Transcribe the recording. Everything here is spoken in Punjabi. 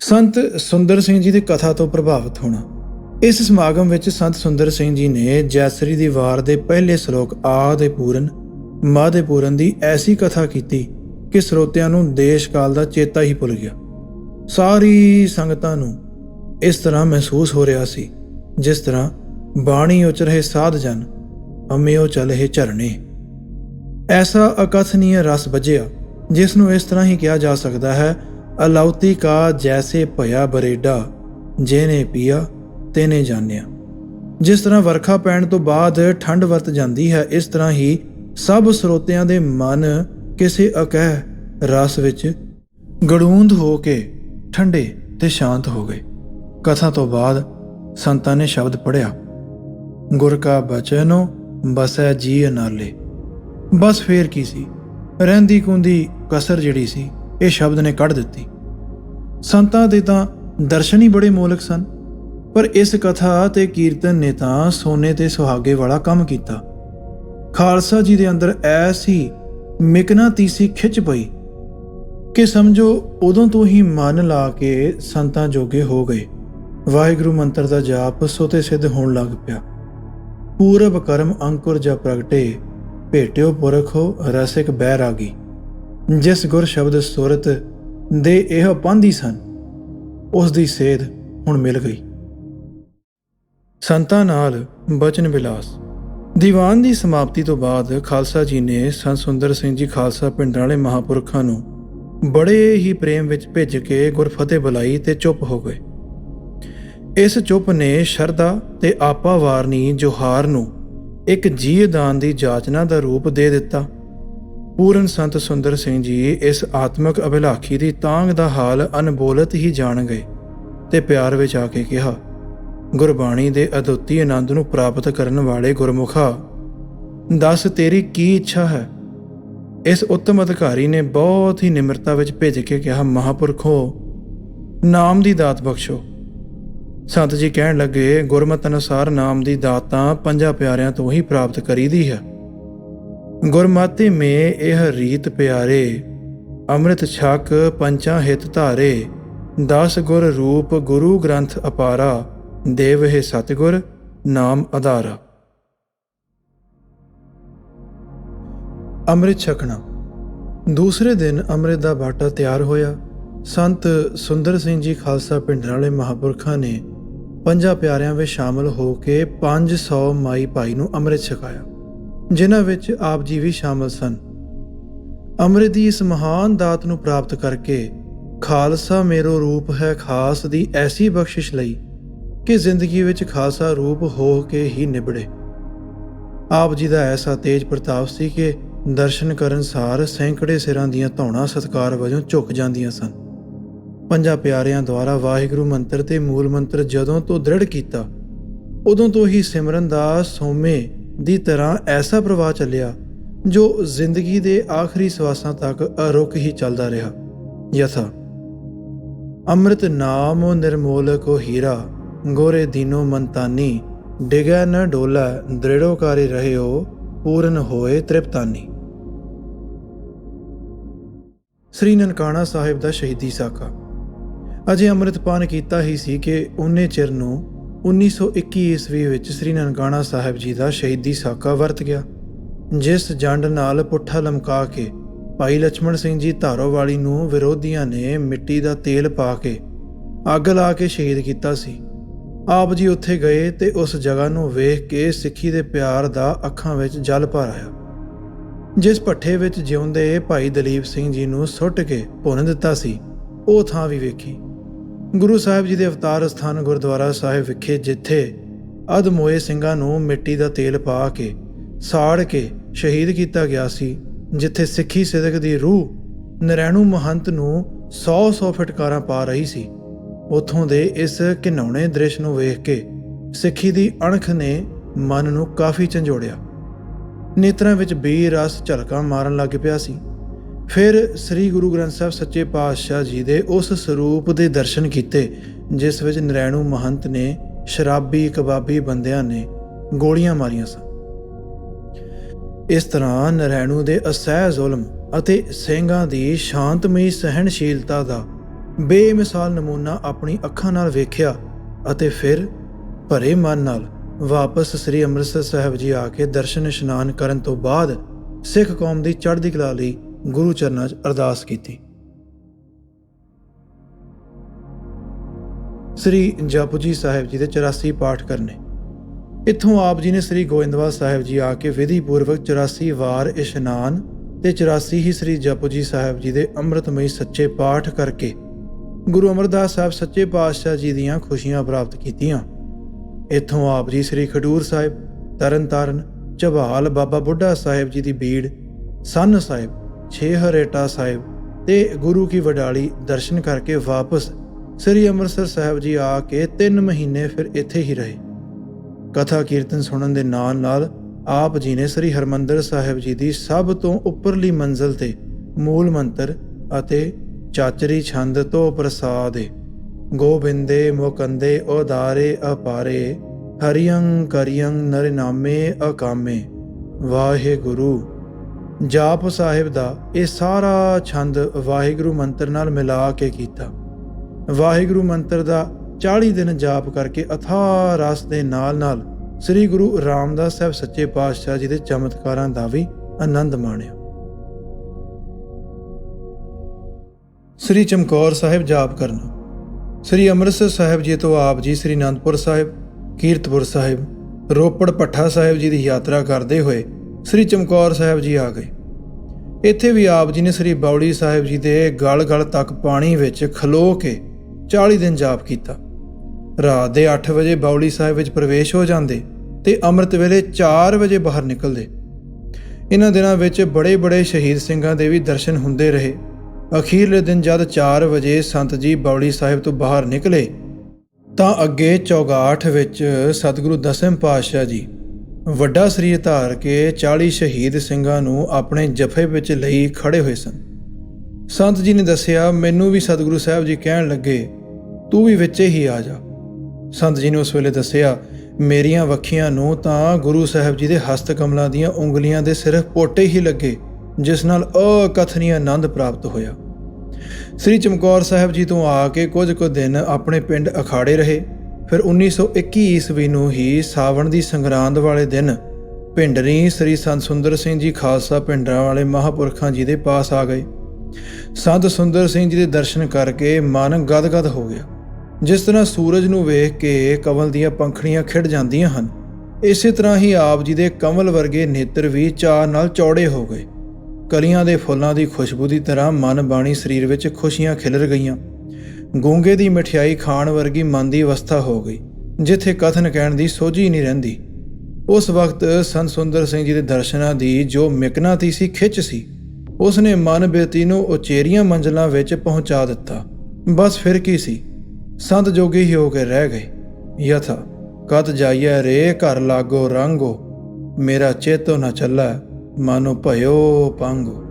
ਸੰਤ ਸੁੰਦਰ ਸਿੰਘ ਜੀ ਦੀ ਕਥਾ ਤੋਂ ਪ੍ਰਭਾਵਿਤ ਹੋਣਾ। ਇਸ ਸਮਾਗਮ ਵਿੱਚ ਸੰਤ ਸੁੰਦਰ ਸਿੰਘ ਜੀ ਨੇ ਜੈਸਰੀ ਦੀ ਵਾਰ ਦੇ ਪਹਿਲੇ ਸ਼ਲੋਕ ਆ ਦੇ ਪੂਰਨ, ਮਾ ਦੇ ਪੂਰਨ ਦੀ ਐਸੀ ਕਥਾ ਕੀਤੀ ਕਿ ਸਰੋਤਿਆਂ ਨੂੰ ਦੇਸ਼ ਕਾਲ ਦਾ ਚੇਤਾ ਹੀ ਭੁੱਲ ਗਿਆ। ਸਾਰੀ ਸੰਗਤਾਂ ਨੂੰ ਇਸ ਤਰ੍ਹਾਂ ਮਹਿਸੂਸ ਹੋ ਰਿਹਾ ਸੀ, ਜਿਸ ਤਰ੍ਹਾਂ ਬਾਣੀ ਉਚ ਰਹੇ ਸਾਧ ਜਨ ਅੰਮਿਓ ਚਲਹਿ ਝਰਣੇ ਐਸਾ ਅਕਥਨੀय ਰਸ ਵੱਜਿਆ, ਜਿਸ ਨੂੰ ਇਸ ਤਰ੍ਹਾਂ ਹੀ ਕਿਹਾ ਜਾ ਸਕਦਾ ਹੈ ਅਲੌਤੀ ਕਾ ਜੈਸੇ ਭਇਆ ਬਰੇਡਾ, ਜਿਹਨੇ ਪੀਆ, ਤੇਨੇ ਜਾਣਿਆ। ਜਿਸ ਤਰ੍ਹਾਂ ਵਰਖਾ ਪੈਣ ਤੋਂ ਬਾਅਦ ਠੰਡ ਵਰਤ ਜਾਂਦੀ ਹੈ, ਇਸ ਤਰ੍ਹਾਂ ਹੀ ਸਭ ਸਰੋਤਿਆਂ ਦੇ ਮਨ ਕਿਸੇ ਅਕਹਿ ਰਸ ਵਿੱਚ ਗੜੂੰਦ ਹੋ ਕੇ ਠੰਡੇ ਤੇ ਸ਼ਾਂਤ ਹੋ ਗਏ। ਕਥਾ ਤੋਂ ਬਾਅਦ ਸੰਤਾਂ ਨੇ ਸ਼ਬਦ ਪੜਿਆ ਗੁਰ ਕਾ ਬਚਨੋ, ਬਸੈ ਜੀ ਨਾਲੇ। ਬਸ ਫੇਰ ਕੀ ਸੀ? ਰਹਿੰਦੀ ਕੁੰਦੀ ਕਸਰ ਜਿਹੜੀ ਸੀ, ਇਹ ਸ਼ਬਦ ਨੇ ਕੱਢ ਦਿੱਤੀ। ਸੰਤਾਂ ਦੇ ਤਾਂ ਦਰਸ਼ਨ ਹੀ ਬੜੇ ਮੋਲਕ ਸਨ, ਪਰ ਇਸ ਕਥਾ ਤੇ ਕੀਰਤਨ ਨੇ ਤਾਂ ਸੋਨੇ ਤੇ ਸੁਹਾਗੇ ਵਾਲਾ ਕੰਮ ਕੀਤਾ। ਖਾਲਸਾ ਜੀ ਦੇ ਅੰਦਰ ਐਸੀ ਮਿਕਨਾ ਤੀਸੀ ਖਿੱਚ ਪਈ ਕਿ ਸਮਝੋ ਉਦੋਂ ਤੋਂ ਹੀ ਮਨ ਲਾ ਕੇ ਸੰਤਾਂ ਜੋਗੇ ਹੋ ਗਏ। ਵਾਹਿਗੁਰੂ ਮੰਤਰ ਦਾ ਜਾਪ ਸੋਤੇ ਸਿੱਧ ਹੋਣ ਲੱਗ ਪਿਆ। ਪੂਰਬ ਕਰਮ ਅੰਕੁਰ ਜਾ ਪ੍ਰਗਟੇ, ਭੇਟਿਓ ਪੁਰਖੋ ਰਸਿਕ ਬੈਰਾਗੀ ਜਿਸ ਗੁਰ ਸ਼ਬਦ ਸੁਰਤ ਦੇ ਇਹ ਪੰਧੀ ਸਨ। ਉਸ ਦੀ ਸੇਧ ਹੁਣ ਮਿਲ ਗਈ। ਸੰਤਾਂ ਨਾਲ ਬਚਨ ਵਿਲਾਸ। ਦੀਵਾਨ ਦੀ ਸਮਾਪਤੀ ਤੋਂ ਬਾਅਦ ਖਾਲਸਾ ਜੀ ਨੇ ਸੰਤ ਸੁੰਦਰ ਸਿੰਘ ਜੀ ਖਾਲਸਾ ਪਿੰਡ ਵਾਲੇ ਮਹਾਪੁਰਖਾਂ ਨੂੰ ਬੜੇ ਹੀ ਪ੍ਰੇਮ ਵਿੱਚ ਭੇਜ ਕੇ ਗੁਰਫਤਿਹ ਬੁਲਾਈ ਤੇ ਚੁੱਪ ਹੋ ਗਏ। ਇਸ ਚੁੱਪ ਨੇ ਸ਼ਰਧਾ ਤੇ ਆਪਾ ਵਾਰਨੀ ਜੋਹਾਰ ਨੂੰ ਇੱਕ ਜੀਵਦਾਨ ਦੀ ਜਾਚਨਾ ਦਾ ਰੂਪ ਦੇ ਦਿੱਤਾ। ਪੂਰਨ ਸੰਤ ਸੁੰਦਰ ਸਿੰਘ ਜੀ ਇਸ ਆਤਮਿਕ ਅਭਿਲਾਖੀ ਦੀ ਤਾਂਗ ਦਾ ਹਾਲ ਅਨਬੋਲਤ ਹੀ ਜਾਣ ਗਏ ਤੇ ਪਿਆਰ ਵਿੱਚ ਆ ਕੇ ਕਿਹਾ, ਗੁਰਬਾਣੀ ਦੇ ਅਦੁੱਤੀ ਆਨੰਦ ਨੂੰ ਪ੍ਰਾਪਤ ਕਰਨ ਵਾਲੇ ਗੁਰਮੁਖਾ, ਦੱਸ ਤੇਰੀ ਕੀ ਇੱਛਾ ਹੈ? ਇਸ ਉੱਤਮ ਅਧਿਕਾਰੀ ਨੇ ਬਹੁਤ ਹੀ ਨਿਮਰਤਾ ਵਿੱਚ ਭਿੱਜ ਕੇ ਕਿਹਾ, ਮਹਾਪੁਰਖੋ, ਨਾਮ ਦੀ ਦਾਤ ਬਖਸ਼ੋ। ਸੰਤ ਜੀ ਕਹਿਣ ਲੱਗੇ, ਗੁਰਮਤ ਅਨੁਸਾਰ ਨਾਮ ਦੀ ਦਾਤ ਤਾਂ ਪੰਜਾਂ ਪਿਆਰਿਆਂ ਤੋਂ ਹੀ ਪ੍ਰਾਪਤ ਕਰੀਦੀ ਹੈ। ਗੁਰਮਤਿ ਮੇ ਇਹ ਰੀਤ ਪਿਆਰੇ, ਅੰਮ੍ਰਿਤ ਛਕ ਪੰਚਾਂ ਹਿਤ ਧਾਰੇ, ਦਸ ਗੁਰ ਰੂਪ ਗੁਰੂ ਗ੍ਰੰਥ ਅਪਾਰਾ, ਦੇਵ ਹੈ ਸਤਿਗੁਰ, ਨਾਮ ਆਧਾਰਾ ਅੰਮ੍ਰਿਤ ਛਕਣਾ। ਦੂਸਰੇ ਦਿਨ ਅੰਮ੍ਰਿਤ ਦਾ ਬਾਟਾ ਤਿਆਰ ਹੋਇਆ। ਸੰਤ ਸੁੰਦਰ ਸਿੰਘ ਜੀ ਖਾਲਸਾ ਪਿੰਡ ਵਾਲੇ ਮਹਾਪੁਰਖਾਂ ਨੇ ਪੰਜਾਂ ਪਿਆਰਿਆਂ ਵਿੱਚ ਸ਼ਾਮਲ ਹੋ ਕੇ 500 ਮਾਈ ਭਾਈ ਨੂੰ ਅੰਮ੍ਰਿਤ ਛਕਾਇਆ। ਜਿਨ੍ਹਾਂ ਵਿੱਚ ਆਪ ਜੀ ਵੀ ਸ਼ਾਮਲ ਸਨ। ਅੰਮ੍ਰਿਤ ਦੀ ਇਸ ਮਹਾਨ ਦਾਤ ਨੂੰ ਪ੍ਰਾਪਤ ਕਰਕੇ ਖਾਲਸਾ ਮੇਰੋ ਰੂਪ ਹੈ ਖਾਸ ਦੀ ਐਸੀ ਬਖਸ਼ਿਸ਼ ਲਈ ਕਿ ਜ਼ਿੰਦਗੀ ਵਿੱਚ ਖਾਲਸਾ ਰੂਪ ਹੋ ਕੇ ਹੀ ਨਿਬੜੇ। ਆਪ ਜੀ ਦਾ ਐਸਾ ਤੇਜ ਪ੍ਰਤਾਪ ਸੀ ਕਿ ਦਰਸ਼ਨ ਕਰਨ ਸਾਰ ਸੈਂਕੜੇ ਸਿਰਾਂ ਦੀਆਂ ਧੌਣਾ ਸਤਕਾਰ ਵਜੋਂ ਝੁਕ ਜਾਂਦੀਆਂ ਸਨ। ਪੰਜਾਂ ਪਿਆਰਿਆਂ ਦੁਆਰਾ ਵਾਹਿਗੁਰੂ ਮੰਤਰ ਤੇ ਮੂਲ ਮੰਤਰ ਜਦੋਂ ਤੋਂ ਦ੍ਰਿੜ ਕੀਤਾ, ਉਦੋਂ ਤੋਂ ਹੀ ਸਿਮਰਨ ਦਾ ਸੋਮੇ ਦੀ ਤਰ੍ਹਾਂ ਐਸਾ ਪ੍ਰਵਾਹ ਚੱਲਿਆ ਜੋ ਜ਼ਿੰਦਗੀ ਦੇ ਆਖਰੀ ਸਵਾਸਾਂ ਤੱਕ ਅਰੁਕ ਹੀ ਚੱਲਦਾ ਰਿਹਾ। ਯਥਾ। ਅੰਮ੍ਰਿਤ ਨਾਮ ਨਿਰਮੋਲ ਕੋ ਹੀਰਾ, ਗੋਰੇ ਦੀਨੋ ਮੰਤਾਨੀ, ਡਿਗੈ ਨ ਡੋਲਾ ਦ੍ਰਿੜੋਕਾਰੀ ਰਹਿਓ, ਪੂਰਨ ਹੋਏ ਤ੍ਰਿਪਤਾਨੀ। ਸ੍ਰੀ ਨਨਕਾਣਾ ਸਾਹਿਬ ਦਾ ਸ਼ਹੀਦੀ ਸਾਕਾ। ਅਜੇ ਅੰਮ੍ਰਿਤਪਾਨ ਕੀਤਾ ਹੀ ਸੀ ਕਿ ਉਹਨੇ ਚਿਰ ਨੂੰ 1921 ਈਸਵੀ ਵਿੱਚ ਸ੍ਰੀ ਨਨਕਾਣਾ ਸਾਹਿਬ ਜੀ ਦਾ ਸ਼ਹੀਦੀ ਸਾਕਾ ਵਰਤ ਗਿਆ, ਜਿਸ ਜੰਡ ਨਾਲ ਪੁੱਠਾ ਲਮਕਾ ਕੇ ਭਾਈ ਲਛਮਣ ਸਿੰਘ ਜੀ ਧਾਰੋਵਾਲੀ ਨੂੰ ਵਿਰੋਧੀਆਂ ਨੇ ਮਿੱਟੀ ਦਾ ਤੇਲ ਪਾ ਕੇ ਅੱਗ ਲਾ ਕੇ ਸ਼ਹੀਦ ਕੀਤਾ ਸੀ। ਆਪ ਜੀ ਉੱਥੇ ਗਏ ਤੇ ਉਸ ਜਗ੍ਹਾ ਨੂੰ ਵੇਖ ਕੇ ਸਿੱਖੀ ਦੇ ਪਿਆਰ ਦਾ ਅੱਖਾਂ ਵਿੱਚ ਜਲ ਭਰ ਆਇਆ। ਜਿਸ ਪੱਠੇ ਵਿੱਚ ਜਿਉਂਦੇ ਭਾਈ ਦਲੀਪ ਸਿੰਘ ਜੀ ਨੂੰ ਸੁੱਟ ਕੇ ਭੁੰਨ ਦਿੱਤਾ ਸੀ, ਉਹ ਥਾਂ ਵੀ ਵੇਖੀ। ਗੁਰੂ ਸਾਹਿਬ ਜੀ ਦੇ ਅਵਤਾਰ ਸਥਾਨ ਗੁਰਦੁਆਰਾ ਸਾਹਿਬ ਵਿਖੇ ਜਿੱਥੇ ਅਧਮੋਏ ਸਿੰਘਾਂ ਨੂੰ ਮਿੱਟੀ ਦਾ ਤੇਲ ਪਾ ਕੇ, ਸਾੜ ਕੇ ਸ਼ਹੀਦ ਕੀਤਾ ਗਿਆ ਸੀ, ਜਿੱਥੇ ਸਿੱਖੀ ਸਿਦਕ ਦੀ ਰੂਹ ਨਰੈਣੂ ਮਹੰਤ ਨੂੰ 100-100 ਫਟਕਾਰਾਂ ਪਾ ਰਹੀ ਸੀ। ਉਥੋਂ ਦੇ ਇਸ ਘਿਨੌਣੇ ਦ੍ਰਿਸ਼ ਨੂੰ ਵੇਖ ਕੇ ਸਿੱਖੀ ਦੀ ਅਣਖ ਨੇ ਮਨ ਨੂੰ ਕਾਫੀ ਝੰਜੋੜਿਆ। ਨੇਤਰਾਂ ਵਿੱਚ ਬੀ ਰਸ ਝਲਕਾਂ ਮਾਰਨ ਲੱਗ ਪਿਆ ਸੀ। ਫਿਰ ਸ੍ਰੀ ਗੁਰੂ ਗ੍ਰੰਥ ਸਾਹਿਬ ਸੱਚੇ ਪਾਤਸ਼ਾਹ ਜੀ ਦੇ ਉਸ ਸਰੂਪ ਦੇ ਦਰਸ਼ਨ ਕੀਤੇ, ਜਿਸ ਵਿੱਚ ਨਰੈਣੂ ਮਹੰਤ ਨੇ ਸ਼ਰਾਬੀ ਕਬਾਬੀ ਬੰਦਿਆਂ ਨੇ ਗੋਲੀਆਂ ਮਾਰੀਆਂ ਸਨ। ਇਸ ਤਰ੍ਹਾਂ ਨਰੈਣੂ ਦੇ ਅਸਹਿ ਜ਼ੁਲਮ ਅਤੇ ਸਿੰਘਾਂ ਦੀ ਸ਼ਾਂਤਮਈ ਸਹਿਣਸ਼ੀਲਤਾ ਦਾ ਬੇਮਿਸਾਲ ਨਮੂਨਾ ਆਪਣੀ ਅੱਖਾਂ ਨਾਲ ਵੇਖਿਆ ਅਤੇ ਫਿਰ ਭਰੇ ਮਨ ਨਾਲ ਵਾਪਸ ਸ੍ਰੀ ਅੰਮ੍ਰਿਤਸਰ ਸਾਹਿਬ ਜੀ ਆ ਕੇ ਦਰਸ਼ਨ ਇਸ਼ਨਾਨ ਕਰਨ ਤੋਂ ਬਾਅਦ ਸਿੱਖ ਕੌਮ ਦੀ ਚੜ੍ਹਦੀ ਕਲਾ ਲਈ ਗੁਰੂ ਚਰਨਾਂ 'ਚ ਅਰਦਾਸ ਕੀਤੀ। ਸ੍ਰੀ ਜਪਜੀ ਸਾਹਿਬ ਜੀ ਦੇ 84 ਪਾਠ ਕਰਨੇ। ਇੱਥੋਂ ਆਪ ਜੀ ਨੇ ਸ੍ਰੀ ਗੋਇੰਦਵਾਲ ਸਾਹਿਬ ਜੀ ਆ ਕੇ ਵਿਧੀ ਪੂਰਵਕ 84 ਵਾਰ ਇਸ਼ਨਾਨ ਤੇ 84 ਹੀ ਸ੍ਰੀ ਜਪਜੀ ਸਾਹਿਬ ਜੀ ਦੇ ਅੰਮ੍ਰਿਤਮਈ ਸੱਚੇ ਪਾਠ ਕਰਕੇ ਗੁਰੂ ਅਮਰਦਾਸ ਸਾਹਿਬ ਸੱਚੇ ਪਾਤਸ਼ਾਹ ਜੀ ਦੀਆਂ ਖੁਸ਼ੀਆਂ ਪ੍ਰਾਪਤ ਕੀਤੀਆਂ। ਇੱਥੋਂ ਆਪ ਜੀ ਸ੍ਰੀ ਖਡੂਰ ਸਾਹਿਬ, ਤਰਨਤਾਰਨ ਝਬਾਲ ਬਾਬਾ ਬੁੱਢਾ ਸਾਹਿਬ ਜੀ ਦੀ ਬੀੜ, ਸੰਨ ਸਾਹਿਬ ਛੇ ਹਰੇਟਾ ਸਾਹਿਬ ਤੇ ਗੁਰੂ ਕੀ ਵਡਾਲੀ ਦਰਸ਼ਨ ਕਰਕੇ ਵਾਪਸ ਸ੍ਰੀ ਅੰਮ੍ਰਿਤਸਰ ਸਾਹਿਬ ਜੀ ਆ ਕੇ 3 ਮਹੀਨੇ ਫਿਰ ਇੱਥੇ ਹੀ ਰਹੇ। ਕਥਾ ਕੀਰਤਨ ਸੁਣਨ ਦੇ ਨਾਲ ਨਾਲ ਆਪ ਜੀ ਨੇ ਸ੍ਰੀ ਹਰਮੰਦਰ ਸਾਹਿਬ ਜੀ ਦੀ ਸਭ ਤੋਂ ਉੱਪਰਲੀ ਮੰਜ਼ਲ ਤੇ ਮੂਲ ਮੰਤਰ ਅਤੇ ਚਾਚਰੀ ਛੰਦ ਤੋਂ ਪ੍ਰਸਾਦੇ ਗੋਬਿੰਦੇ ਮੁਕੰਦੇ ਉਦਾਰੇ ਅਪਾਰੇ, ਹਰਿਯੰ ਕਰਿਯੰ ਨਰਨਾਮੇ ਅਕਾਮੇ। ਵਾਹਿਗੁਰੂ। ਜਾਪ ਸਾਹਿਬ ਦਾ ਇਹ ਸਾਰਾ ਛੰਦ ਵਾਹਿਗੁਰੂ ਮੰਤਰ ਨਾਲ ਮਿਲਾ ਕੇ ਕੀਤਾ। ਵਾਹਿਗੁਰੂ ਮੰਤਰ ਦਾ 40 ਦਿਨ ਜਾਪ ਕਰਕੇ ਅਥਾਹ ਰਸ ਦੇ ਨਾਲ-ਨਾਲ ਸ੍ਰੀ ਗੁਰੂ ਰਾਮਦਾਸ ਸਾਹਿਬ ਸੱਚੇ ਪਾਤਸ਼ਾਹ ਜੀ ਦੇ ਚਮਤਕਾਰਾਂ ਦਾ ਵੀ ਆਨੰਦ ਮਾਣਿਆ। ਸ੍ਰੀ ਚਮਕੌਰ ਸਾਹਿਬ ਜਾਪ ਕਰਨਾ। ਸ੍ਰੀ ਅੰਮ੍ਰਿਤਸਰ ਸਾਹਿਬ ਜੀ ਤੋਂ ਆਪ ਜੀ ਸ੍ਰੀ ਅਨੰਦਪੁਰ ਸਾਹਿਬ, ਕੀਰਤਪੁਰ ਸਾਹਿਬ, ਰੋਪੜ ਪੱਠਾ ਸਾਹਿਬ ਜੀ ਦੀ ਯਾਤਰਾ ਕਰਦੇ ਹੋਏ ਸ੍ਰੀ ਚਮਕੌਰ ਸਾਹਿਬ ਜੀ ਆ ਗਏ। ਇੱਥੇ ਵੀ ਆਪ ਜੀ ਨੇ ਸ੍ਰੀ ਬੌੜੀ ਸਾਹਿਬ ਜੀ ਦੇ ਗਲ-ਗਲ ਤੱਕ ਪਾਣੀ ਵਿੱਚ ਖਲੋ ਕੇ 40 ਦਿਨ ਜਾਪ ਕੀਤਾ। ਰਾਤ ਦੇ 8 ਵਜੇ ਬੌੜੀ ਸਾਹਿਬ ਵਿੱਚ ਪ੍ਰਵੇਸ਼ ਹੋ ਜਾਂਦੇ ਤੇ ਅੰਮ੍ਰਿਤ ਵੇਲੇ 4 ਵਜੇ ਬਾਹਰ ਨਿਕਲਦੇ। ਇਹਨਾਂ ਦਿਨਾਂ ਵਿੱਚ ਬੜੇ-ਬੜੇ ਸ਼ਹੀਦ ਸਿੰਘਾਂ ਦੇ ਵੀ ਦਰਸ਼ਨ ਹੁੰਦੇ ਰਹੇ। ਅਖੀਰਲੇ ਦਿਨ ਜਦ 4 ਵਜੇ ਸੰਤ ਜੀ ਬੌੜੀ ਸਾਹਿਬ ਤੋਂ ਬਾਹਰ ਨਿਕਲੇ ਤਾਂ ਅੱਗੇ ਚੌਗਾਠ ਵਿੱਚ ਸਤਿਗੁਰੂ ਦਸਮ ਪਾਤਸ਼ਾਹ ਜੀ ਵੱਡਾ ਸਰੀਰ ਧਾਰ ਕੇ 40 ਸ਼ਹੀਦ ਸਿੰਘਾਂ ਨੂੰ ਆਪਣੇ ਜਫੇ ਵਿੱਚ ਲਈ ਖੜੇ ਹੋਏ ਸਨ। ਸੰਤ ਜੀ ਨੇ ਦੱਸਿਆ, ਮੈਨੂੰ ਵੀ ਸਤਿਗੁਰੂ ਸਾਹਿਬ ਜੀ ਕਹਿਣ ਲੱਗੇ, ਤੂੰ ਵੀ ਵਿੱਚ ਹੀ ਆ ਜਾ। ਸੰਤ ਜੀ ਨੇ ਉਸ ਵੇਲੇ ਦੱਸਿਆ, ਮੇਰੀਆਂ ਵੱਖੀਆਂ ਨੂੰ ਤਾਂ ਗੁਰੂ ਸਾਹਿਬ ਜੀ ਦੇ ਹਸਤ ਕਮਲਾਂ ਦੀਆਂ ਉਂਗਲੀਆਂ ਦੇ ਸਿਰਫ ਪੋਟੇ ਹੀ ਲੱਗੇ, ਜਿਸ ਨਾਲ ਅਕਥਨੀ ਆਨੰਦ ਪ੍ਰਾਪਤ ਹੋਇਆ। ਸ੍ਰੀ ਚਮਕੌਰ ਸਾਹਿਬ ਜੀ ਤੋਂ ਆ ਕੇ ਕੁਝ ਕੁ ਦਿਨ ਆਪਣੇ ਪਿੰਡ ਅਖਾੜੇ ਰਹੇ। ਫਿਰ 1921 ਈਸਵੀ ਨੂੰ ਹੀ ਸਾਵਣ ਦੀ ਸੰਗਰਾਂਦ ਵਾਲੇ ਦਿਨ ਭਿੰਡਰੀ ਸ੍ਰੀ ਸੰਤ ਸੁੰਦਰ ਸਿੰਘ ਜੀ ਖਾਲਸਾ ਭਿੰਡਰਾਂ ਵਾਲੇ ਮਹਾਪੁਰਖਾਂ ਜੀ ਦੇ ਪਾਸ ਆ ਗਏ। ਸੰਤ ਸੁੰਦਰ ਸਿੰਘ ਜੀ ਦੇ ਦਰਸ਼ਨ ਕਰਕੇ ਮਨ ਗਦਗਦ ਹੋ ਗਿਆ। ਜਿਸ ਤਰ੍ਹਾਂ ਸੂਰਜ ਨੂੰ ਵੇਖ ਕੇ ਕਮਲ ਦੀਆਂ ਪੰਖੜੀਆਂ ਖਿੜ ਜਾਂਦੀਆਂ ਹਨ, ਇਸੇ ਤਰ੍ਹਾਂ ਹੀ ਆਪ ਜੀ ਦੇ ਕਮਲ ਵਰਗੇ ਨੇਤਰ ਵੀ ਚਾਅ ਨਾਲ ਚੌੜੇ ਹੋ ਗਏ। ਕਲੀਆਂ ਦੇ ਫੁੱਲਾਂ ਦੀ ਖੁਸ਼ਬੂ ਦੀ ਤਰ੍ਹਾਂ ਮਨ ਬਾਣੀ ਸਰੀਰ ਵਿੱਚ ਖੁਸ਼ੀਆਂ ਖਿਲਰ ਗਈਆਂ। ਗੂੰਗੇ ਦੀ ਮਠਿਆਈ ਖਾਣ ਵਰਗੀ ਮਨ ਦੀ ਅਵਸਥਾ ਹੋ ਗਈ, ਜਿੱਥੇ ਕਥਨ ਕਹਿਣ ਦੀ ਸੋਝੀ ਨਹੀਂ ਰਹਿੰਦੀ। ਉਸ ਵਕਤ ਸੰਤ ਸੁੰਦਰ ਸਿੰਘ ਜੀ ਦੇ ਦਰਸ਼ਨਾਂ ਦੀ ਜੋ ਮਿਕਨਾਤੀ ਸੀ, ਖਿੱਚ ਸੀ। ਉਸ ਨੇ ਮਨ ਬੇਤੀ ਨੂੰ ਉਚੇਰੀਆਂ ਮੰਜ਼ਲਾਂ ਵਿੱਚ ਪਹੁੰਚਾ ਦਿੱਤਾ। ਬਸ ਫਿਰ ਕੀ ਸੀ? ਸੰਤ ਜੋਗੀ ਹੀ ਹੋ ਕੇ ਰਹਿ ਗਏ। ਯਥਾ ਕਤ ਜਾਈਐ ਰੇ, ਘਰ ਲਾਗੋ ਰੰਗੋ। ਮੇਰਾ ਚੇਤੋ ਨਾ ਚੱਲਾ, ਮਾਨੋ ਭਇਓ ਪੰਗੋ